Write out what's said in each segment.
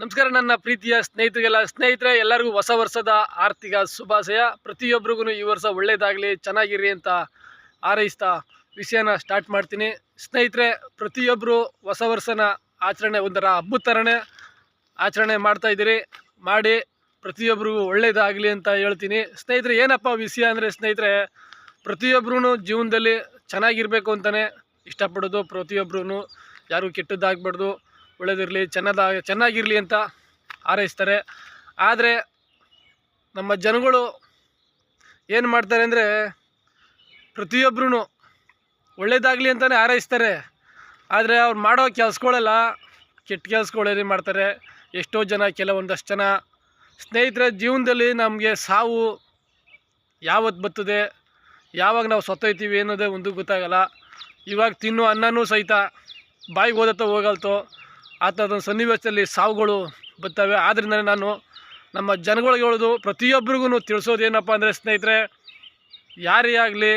ನಮಸ್ಕಾರ, ನನ್ನ ಪ್ರೀತಿಯ ಸ್ನೇಹಿತರಿಗೆಲ್ಲ. ಸ್ನೇಹಿತರೆ, ಎಲ್ಲರಿಗೂ ಹೊಸ ವರ್ಷದ ಆರ್ಥಿಕ ಶುಭಾಶಯ. ಪ್ರತಿಯೊಬ್ಬರಿಗೂ ಈ ವರ್ಷ ಒಳ್ಳೆಯದಾಗಲಿ ಚೆನ್ನಾಗಿರಿ ಅಂತ ಹಾರೈಸ್ತಾ ವಿಷಯನ ಸ್ಟಾರ್ಟ್ ಮಾಡ್ತೀನಿ. ಸ್ನೇಹಿತರೆ ಪ್ರತಿಯೊಬ್ಬರು ಹೊಸ ವರ್ಷನ ಆಚರಣೆ, ಒಂಥರ ಹಬ್ಬದ ಥರನೇ ಆಚರಣೆ ಮಾಡ್ತಾಯಿದ್ದೀರಿ ಮಾಡಿ ಪ್ರತಿಯೊಬ್ಬರಿಗೂ ಒಳ್ಳೆಯದಾಗಲಿ ಅಂತ ಹೇಳ್ತೀನಿ. ಸ್ನೇಹಿತರೆ, ಏನಪ್ಪ ವಿಷಯ ಅಂದರೆ ಸ್ನೇಹಿತರೆ ಪ್ರತಿಯೊಬ್ಬರೂ ಜೀವನದಲ್ಲಿ ಚೆನ್ನಾಗಿರಬೇಕು ಅಂತಲೇ ಇಷ್ಟಪಡೋದು ಪ್ರತಿಯೊಬ್ಬರೂ ಯಾರು ಕೆಟ್ಟದ್ದಾಗಬಾರ್ದು. ಒಳ್ಳೇದಿರಲಿ, ಚೆನ್ನದ, ಚೆನ್ನಾಗಿರಲಿ ಅಂತ ಹಾರೈಸ್ತಾರೆ. ಆದರೆ ನಮ್ಮ ಜನಗಳು ಏನು ಮಾಡ್ತಾರೆ ಅಂದರೆ ಪ್ರತಿಯೊಬ್ಬರೂ ಒಳ್ಳೇದಾಗಲಿ ಅಂತಲೇ ಹಾರೈಸ್ತಾರೆ. ಆದರೆ ಅವ್ರು ಮಾಡೋ ಕೆಲಸಗಳೆಲ್ಲ ಕೆಟ್ಟ ಕೆಲಸಗಳೇನೇ ಮಾಡ್ತಾರೆ. ಎಷ್ಟೋ ಜನ ಕೆಲವೊಂದಷ್ಟು ಜನ ಸ್ನೇಹಿತರ, ಜೀವನದಲ್ಲಿ ನಮಗೆ ಸಾವು ಯಾವತ್ತು ಬರ್ತದೆ, ಯಾವಾಗ ನಾವು ಸತ್ತೋಯ್ತೀವಿ ಅನ್ನೋದೇ ಒಂದು ಗೊತ್ತಾಗಲ್ಲ. ಇವಾಗ ತಿನ್ನೋ ಅನ್ನನೂ ಸಹಿತ ಬಾಯಿಗೆ ಹೋದತ್ತ ಹೋಗಲ್ತೋ ಆ ಥರದ ಸನ್ನಿವೇಶದಲ್ಲಿ ಸಾವುಗಳು ಬರ್ತವೆ. ಆದ್ದರಿಂದ ನಾನು ನಮ್ಮ ಜನಗಳಿಗೆ ಹೇಳೋದು ಪ್ರತಿಯೊಬ್ಬರಿಗೂ ತಿಳಿಸೋದು ಏನಪ್ಪ ಅಂದರೆ ಸ್ನೇಹಿತರೆ, ಯಾರೇ ಆಗಲಿ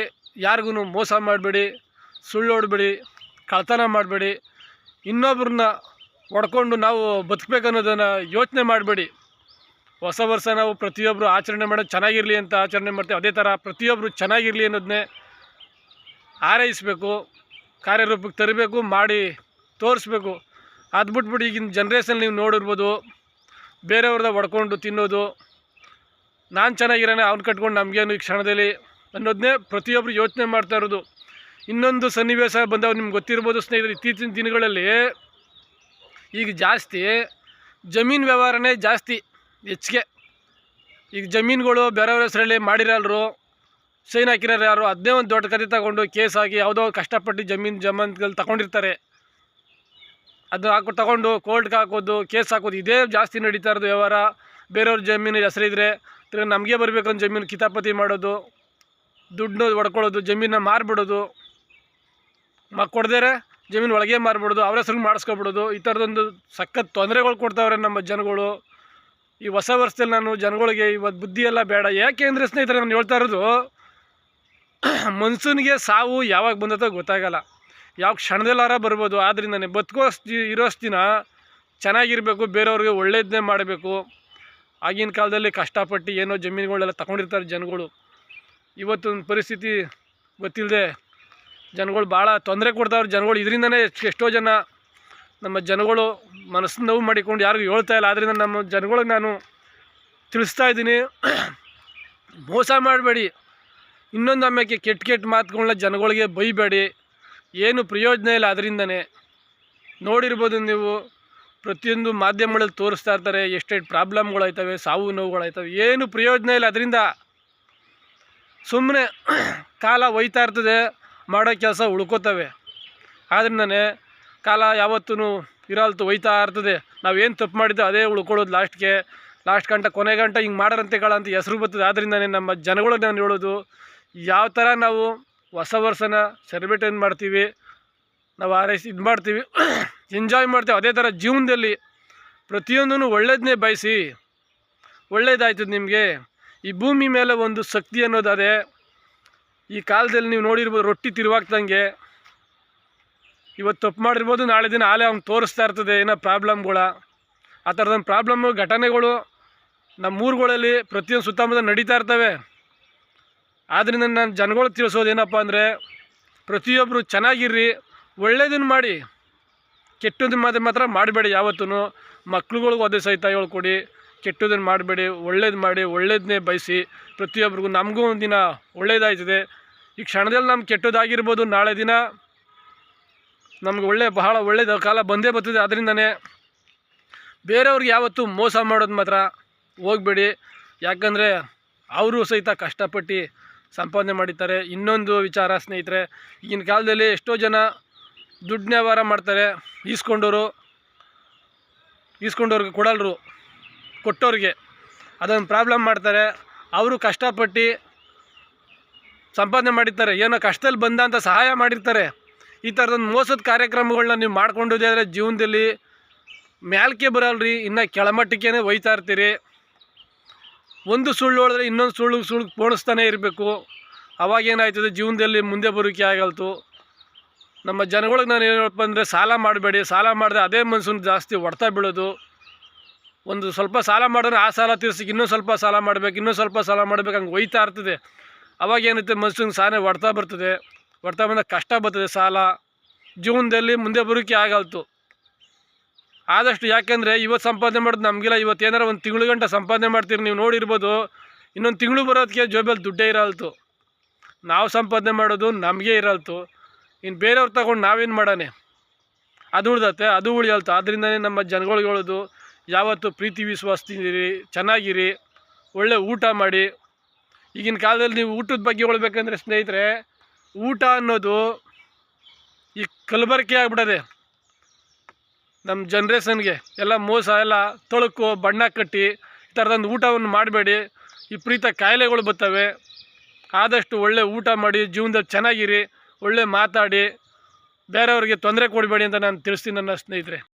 ಯಾರಿಗೂ ಮೋಸ ಮಾಡಬೇಡಿ, ಸುಳ್ಳು ಹೊಡ್ಬೇಡಿ ಕಳ್ತನ ಮಾಡಬೇಡಿ ಇನ್ನೊಬ್ರನ್ನ ಹೊಡ್ಕೊಂಡು ನಾವು ಬದುಕಬೇಕನ್ನೋದನ್ನು ಯೋಚನೆ ಮಾಡಬೇಡಿ. ಹೊಸ ವರ್ಷ ನಾವು ಪ್ರತಿಯೊಬ್ಬರು ಆಚರಣೆ ಮಾಡೋದು ಚೆನ್ನಾಗಿರಲಿ ಅಂತ ಆಚರಣೆ ಮಾಡ್ತೀವಿ. ಅದೇ ಥರ ಪ್ರತಿಯೊಬ್ಬರು ಚೆನ್ನಾಗಿರಲಿ ಅನ್ನೋದನ್ನೇ ಆರೈಸಬೇಕು ಕಾರ್ಯರೂಪಕ್ಕೆ ತರಬೇಕು, ಮಾಡಿ ತೋರಿಸ್ಬೇಕು. ಅದು ಬಿಟ್ಬಿಟ್ಟು ಈಗಿನ ಜನ್ರೇಷನ್ ನೀವು ನೋಡಿರ್ಬೋದು, ಬೇರೆಯವ್ರದ ಹೊಡ್ಕೊಂಡು ತಿನ್ನೋದು. ನಾನು ಚೆನ್ನಾಗಿರೋಣ ಅವ್ನು ಕಟ್ಕೊಂಡು ನಮಗೇನು ಈ ಕ್ಷಣದಲ್ಲಿ ಅನ್ನೋದನ್ನೇ ಪ್ರತಿಯೊಬ್ಬರು ಯೋಚನೆ ಮಾಡ್ತಾ ಇರೋದು. ಇನ್ನೊಂದು ಸನ್ನಿವೇಶ ಬಂದವು ನಿಮ್ಗೆ ಗೊತ್ತಿರ್ಬೋದು ಸ್ನೇಹಿತರೆ, ಇತ್ತೀಚಿನ ದಿನಗಳಲ್ಲಿ ಈಗ ಜಾಸ್ತಿ ಜಮೀನು ವ್ಯವಹಾರನೇ ಜಾಸ್ತಿ, ಹೆಚ್ಚಿಗೆ. ಈಗ ಜಮೀನುಗಳು ಬೇರೆಯವ್ರ ಹೆಸರಲ್ಲಿ ಮಾಡಿರಲ್ರು ಸೈನ್ ಹಾಕಿರೋರು ಯಾರು ಅದನ್ನೇ ಒಂದು ದೊಡ್ಡ ಕತೆ ತಗೊಂಡು ಕೇಸ್ ಹಾಕಿ ಯಾವುದೋ ಕಷ್ಟಪಟ್ಟು ಜಮೀನು ಜಮಾನ್ಗಳು ತಗೊಂಡಿರ್ತಾರೆ. ಅದು ಹಾಕೋ, ತಗೊಂಡು ಕೋರ್ಟ್ಗೆ ಹಾಕೋದು ಕೇಸ್ ಹಾಕೋದು, ಇದೇ ಜಾಸ್ತಿ ನಡೀತಾ ಇರೋದು ವ್ಯವಹಾರ. ಬೇರೆಯವ್ರ ಜಮೀನು ಹೆಸರಿದ್ರೆ ತಿರ್ಗಿ ನಮಗೆ ಬರಬೇಕು ಅಂತ ಜಮೀನು ಕಿತಾಪತಿ ಮಾಡೋದು, ದುಡ್ಡು ಹೊಡ್ಕೊಳ್ಳೋದು ಜಮೀನ ಮಾರಿಬಿಡೋದು. ಮ ಕೊಡ್ದೇರೆ ಜಮೀನು ಒಳಗೆ ಮಾರಿಬಿಡೋದು, ಅವ್ರ ಹೆಸ್ರಿಗೆ ಮಾಡಿಸ್ಕೊಬಿಡೋದು. ಈ ಥರದೊಂದು ಸಖತ್ ತೊಂದರೆಗಳು ಕೊಡ್ತಾವ್ರೆ ನಮ್ಮ ಜನಗಳು. ಈ ಹೊಸ ವರ್ಷದಲ್ಲಿ ನಾನು ಜನಗಳಿಗೆ ಇವತ್ತು ಬುದ್ಧಿ ಎಲ್ಲ ಬೇಡ. ಯಾಕೆ ಅಂದರೆ ಸ್ನೇಹಿತರೆ, ನಾನು ಹೇಳ್ತಾ ಇರೋದು, ಮನ್ಸೂನ್ಗೆ ಸಾವು ಯಾವಾಗ ಬಂದತ್ತೋ ಗೊತ್ತಾಗಲ್ಲ. ಯಾವ ಕ್ಷಣದಲ್ಲಾರ ಬರ್ಬೋದು ಆದ್ದರಿಂದನೇ ಬದುಕೋಷ್ಟು ಇರೋಷ್ಟು ದಿನ ಚೆನ್ನಾಗಿರಬೇಕು, ಬೇರೆಯವ್ರಿಗೆ ಒಳ್ಳೇದನ್ನೇ ಮಾಡಬೇಕು. ಆಗಿನ ಕಾಲದಲ್ಲಿ ಕಷ್ಟಪಟ್ಟು ಏನೋ ಜಮೀನುಗಳೆಲ್ಲ ತಗೊಂಡಿರ್ತಾರೆ ಜನಗಳು. ಇವತ್ತಿನ ಪರಿಸ್ಥಿತಿ ಗೊತ್ತಿಲ್ಲದೆ ಜನಗಳು ಭಾಳ ತೊಂದರೆ ಕೊಡ್ತಾವ್ರೆ. ಜನಗಳು ಇದರಿಂದನೇ ಎಷ್ಟೋ ಜನ ನಮ್ಮ ಜನಗಳು ಮನಸ್ಸು ನೋವು ಮಾಡಿಕೊಂಡು ಯಾರಿಗೂ ಹೇಳ್ತಾ ಇಲ್ಲ. ಆದ್ದರಿಂದ ನಮ್ಮ ಜನಗಳಿಗೆ ನಾನು ತಿಳಿಸ್ತಾ ಇದ್ದೀನಿ. ಮೋಸ ಮಾಡಬೇಡಿ. ಇನ್ನೊಂದು ಆಮೇಲೆ ಕೆಟ್ಟ ಕೆಟ್ಟ ಮಾತುಗಳನ್ನ ಜನಗಳಿಗೆ ಬೈಬೇಡಿ. ಏನು ಪ್ರಯೋಜನ ಇಲ್ಲ ಅದರಿಂದನೇ. ನೋಡಿರ್ಬೋದು ನೀವು, ಪ್ರತಿಯೊಂದು ಮಾಧ್ಯಮಗಳಲ್ಲಿ ತೋರಿಸ್ತಾ ಇರ್ತಾರೆ, ಎಷ್ಟೆಷ್ಟು ಪ್ರಾಬ್ಲಮ್ಗಳಾಯ್ತವೆ, ಸಾವು ನೋವುಗಳಾಯ್ತವೆ, ಏನು ಪ್ರಯೋಜನ ಇಲ್ಲ ಅದರಿಂದ. ಸುಮ್ಮನೆ ಕಾಲ ಒಯ್ತಾ ಇರ್ತದೆ, ಮಾಡೋ ಕೆಲಸ ಉಳ್ಕೋತವೆ. ಆದ್ರಿಂದನೇ ಕಾಲ ಯಾವತ್ತೂ ಇರಲ್ತು, ಒಯ್ತಾ ಇರ್ತದೆ. ನಾವೇನು ತಪ್ಪು ಮಾಡಿದ್ದೋ ಅದೇ ಉಳ್ಕೊಳ್ಳೋದು ಲಾಸ್ಟ್ಗೆ. ಲಾಸ್ಟ್ ಗಂಟ, ಕೊನೆ ಗಂಟೆ ಹಿಂಗೆ ಮಾಡೋರಂತೆ ಅಂತ ಹೆಸರು ಬರ್ತದೆ. ಆದ್ದರಿಂದನೇ ನಮ್ಮ ಜನಗಳನ್ನ ನಾನು ಹೇಳೋದು, ಯಾವ ಥರ ನಾವು ಹೊಸ ವರ್ಷನ ಸೆಲೆಬ್ರೇಟನ್ ಮಾಡ್ತೀವಿ? ನಾವು ಆರೈಸಿ ಇದು ಮಾಡ್ತೀವಿ. ಎಂಜಾಯ್ ಮಾಡ್ತೀವಿ. ಅದೇ ಥರ ಜೀವನದಲ್ಲಿ ಪ್ರತಿಯೊಂದೂ ಒಳ್ಳೇದನ್ನೇ ಬಯಸಿ, ಒಳ್ಳೇದಾಯ್ತದೆ ನಿಮಗೆ. ಈ ಭೂಮಿ ಮೇಲೆ ಒಂದು ಶಕ್ತಿ ಅನ್ನೋದಾದರೆ, ಈ ಕಾಲದಲ್ಲಿ ನೀವು ನೋಡಿರ್ಬೋದು ರೊಟ್ಟಿ ತಿರುವಾಗ್ದಂಗೆ ಇವತ್ತು ತಪ್ಪು ಮಾಡಿರ್ಬೋದು, ನಾಳೆ ದಿನ ಆಲೆ ಅವ್ನು ತೋರಿಸ್ತಾ ಇರ್ತದೆ, ಏನೋ ಪ್ರಾಬ್ಲಮ್ಗಳ. ಆ ಥರದೊಂದು ಪ್ರಾಬ್ಲಮ್ಮು ಘಟನೆಗಳು ನಮ್ಮ ಊರುಗಳಲ್ಲಿ ಪ್ರತಿಯೊಂದು ಸುತ್ತಮುತ್ತ ನಡೀತಾ ಇರ್ತವೆ. ಆದ್ದರಿಂದ ನಾನು ಜನಗಳು ತಿಳಿಸೋದು ಏನಪ್ಪ ಅಂದರೆ ಪ್ರತಿಯೊಬ್ಬರು ಚೆನ್ನಾಗಿರ್ರಿ ಒಳ್ಳೇದನ್ನು ಮಾಡಿ ಕೆಟ್ಟದನ್ನ ಮಾತ್ರ ಮಾತ್ರ ಮಾಡಬೇಡಿ ಯಾವತ್ತೂ ಮಕ್ಳುಗಳ್ಗೂ ಅದೇ ಸಹಿತ ಹೇಳ್ಕೊಡಿ ಕೆಟ್ಟದನ್ನು ಮಾಡಬೇಡಿ, ಒಳ್ಳೇದು ಮಾಡಿ ಒಳ್ಳೇದನ್ನೇ ಬಯಸಿ ಪ್ರತಿಯೊಬ್ಬರಿಗೂ ನಮಗೂ ಒಂದು ದಿನ ಒಳ್ಳೇದಾಯ್ತದೆ. ಈ ಕ್ಷಣದಲ್ಲಿ ನಮ್ಗೆ ಕೆಟ್ಟದಾಗಿರ್ಬೋದು, ನಾಳೆ ದಿನ ನಮ್ಗೆ ಒಳ್ಳೆ, ಬಹಳ ಒಳ್ಳೇದು ಕಾಲ ಬಂದೇ ಬರ್ತದೆ. ಅದರಿಂದನೇ ಬೇರೆಯವ್ರಿಗೆ ಯಾವತ್ತೂ ಮೋಸ ಮಾಡೋದು ಮಾತ್ರ ಹೋಗಬೇಡಿ. ಯಾಕಂದರೆ ಅವರು ಸಹಿತ ಕಷ್ಟಪಟ್ಟು ಸಂಪಾದನೆ ಮಾಡಿದ್ದಾರೆ. ಇನ್ನೊಂದು ವಿಚಾರ, ಸ್ನೇಹಿತರೆ, ಈಗಿನ ಕಾಲದಲ್ಲಿ ಎಷ್ಟೋ ಜನ ದುಡ್ಡು ವ್ಯವಹಾರ ಮಾಡ್ತಾರೆ. ಈಸ್ಕೊಂಡವರು ಈಸ್ಕೊಂಡವ್ರಿಗೆ ಕೊಡಲ್ರು ಕೊಟ್ಟವ್ರಿಗೆ ಅದೊಂದು ಪ್ರಾಬ್ಲಮ್ ಮಾಡ್ತಾರೆ. ಅವರು ಕಷ್ಟಪಟ್ಟು ಸಂಪಾದನೆ ಮಾಡಿರ್ತಾರೆ. ಏನೋ ಕಷ್ಟದಲ್ಲಿ ಬಂದ ಅಂತ ಸಹಾಯ ಮಾಡಿರ್ತಾರೆ. ಈ ಥರದೊಂದು ಮೋಸದ ಕಾರ್ಯಕ್ರಮಗಳನ್ನ ನೀವು ಮಾಡ್ಕೊಂಡಿದ್ದೆ ಆದರೆ ಜೀವನದಲ್ಲಿ ಮ್ಯಾಲ್ಕೆ ಬರಲ್ರಿ. ಇನ್ನು ಕೆಳಮಟ್ಟಕ್ಕೇ ಒಯ್ತಾ ಇರ್ತೀರಿ. ಒಂದು ಸುಳ್ಳು ಹೇಳಿದ್ರೆ ಇನ್ನೊಂದು ಸುಳ್ಳು ಸುಳ್ಳು ಪೋಣಿಸ್ತಾನೆ ಇರಬೇಕು. ಅವಾಗೇನಾಯ್ತದೆ ಜೀವನದಲ್ಲಿ ಮುಂದೆ ಬರೋಕ್ಕೆ ಆಗಲ್ತು. ನಮ್ಮ ಜನಗಳಿಗೆ ನಾನು ಏನಪ್ಪ ಅಂದರೆ ಸಾಲ ಮಾಡಬೇಡಿ. ಸಾಲ ಮಾಡಿದ್ರೆ ಅದೇ ಮನ್ಸೂನ್ ಜಾಸ್ತಿ ಹೊಡ್ತಾ ಬೀಳೋದು. ಒಂದು ಸ್ವಲ್ಪ ಸಾಲ ಮಾಡಿದ್ರೆ ಆ ಸಾಲ ತೀರ್ಸಿಗೆ ಇನ್ನೂ ಸ್ವಲ್ಪ ಸಾಲ ಮಾಡಬೇಕು, ಇನ್ನೂ ಸ್ವಲ್ಪ ಸಾಲ ಮಾಡಬೇಕು, ಹಂಗೆ ಒಯ್ತಾ ಇರ್ತದೆ. ಅವಾಗ ಏನಿರುತ್ತೆ ಮನುಷ್ಯನಿಗೆ ಸಾಲ ಹೊಡ್ತಾ ಬರ್ತದೆ. ಹೊಡ್ತಾ ಬಂದಾಗ ಕಷ್ಟ ಬರ್ತದೆ ಸಾಲ. ಜೀವನದಲ್ಲಿ ಮುಂದೆ ಬರೋಕ್ಕೆ ಆಗಲ್ತು. ಆದಷ್ಟು ಯಾಕೆಂದರೆ ಇವತ್ತು ಸಂಪಾದನೆ ಮಾಡೋದು ನಮಗಿಲ್ಲ. ಇವತ್ತು ಏನಾರ ಒಂದು ತಿಂಗಳು ಗಂಟೆ ಸಂಪಾದನೆ ಮಾಡ್ತೀರಿ, ನೀವು ನೋಡಿರ್ಬೋದು. ಇನ್ನೊಂದು ತಿಂಗಳು ಬರೋದಕ್ಕೆ ಜೋಬಲ್ಲಿ ದುಡ್ಡೇ ಇರಲ್ತು. ನಾವು ಸಂಪಾದನೆ ಮಾಡೋದು ನಮಗೆ ಇರಲ್ತು. ಇನ್ನು ಬೇರೆಯವ್ರು ತಗೊಂಡು ನಾವೇನು ಮಾಡೋಣ? ಅದು ಉಳ್ದತ್ತೆ ಅದು ಉಳಿಯಲ್ತು. ಆದ್ದರಿಂದನೇ ನಮ್ಮ ಜನಗಳಿಗೆ ಹೇಳೋದು, ಯಾವತ್ತು ಪ್ರೀತಿ ವಿಶ್ವಾಸದಿಂದಿರಿ, ಚೆನ್ನಾಗಿರಿ, ಒಳ್ಳೆ ಊಟ ಮಾಡಿ. ಈಗಿನ ಕಾಲದಲ್ಲಿ ನೀವು ಊಟದ ಬಗ್ಗೆ ಹೇಳ್ಬೇಕಂದ್ರೆ ಸ್ನೇಹಿತರೆ, ಊಟ ಅನ್ನೋದು ಈ ಕಲಬೆರಕೆ ಆಗ್ಬಿಡದೆ ನಮ್ಮ ಜನ್ರೇಷನ್ಗೆ ಎಲ್ಲ ಮೋಸ, ಎಲ್ಲ ತೊಳಕು, ಬಣ್ಣ ಕಟ್ಟಿ ಈ ಥರದೊಂದು ಊಟವನ್ನು ಮಾಡಬೇಡಿ. ವಿಪರೀತ ಕಾಯಿಲೆಗಳು ಬರ್ತವೆ. ಆದಷ್ಟು ಒಳ್ಳೆ ಊಟ ಮಾಡಿ, ಜೀವನದಲ್ಲಿ ಚೆನ್ನಾಗಿರಿ, ಒಳ್ಳೆ ಮಾತಾಡಿ, ಬೇರೆಯವ್ರಿಗೆ ತೊಂದರೆ ಕೊಡಬೇಡಿ ಅಂತ ನಾನು ತಿಳಿಸ್ತೀನಿ ನನ್ನ ಸ್ನೇಹಿತರೆ.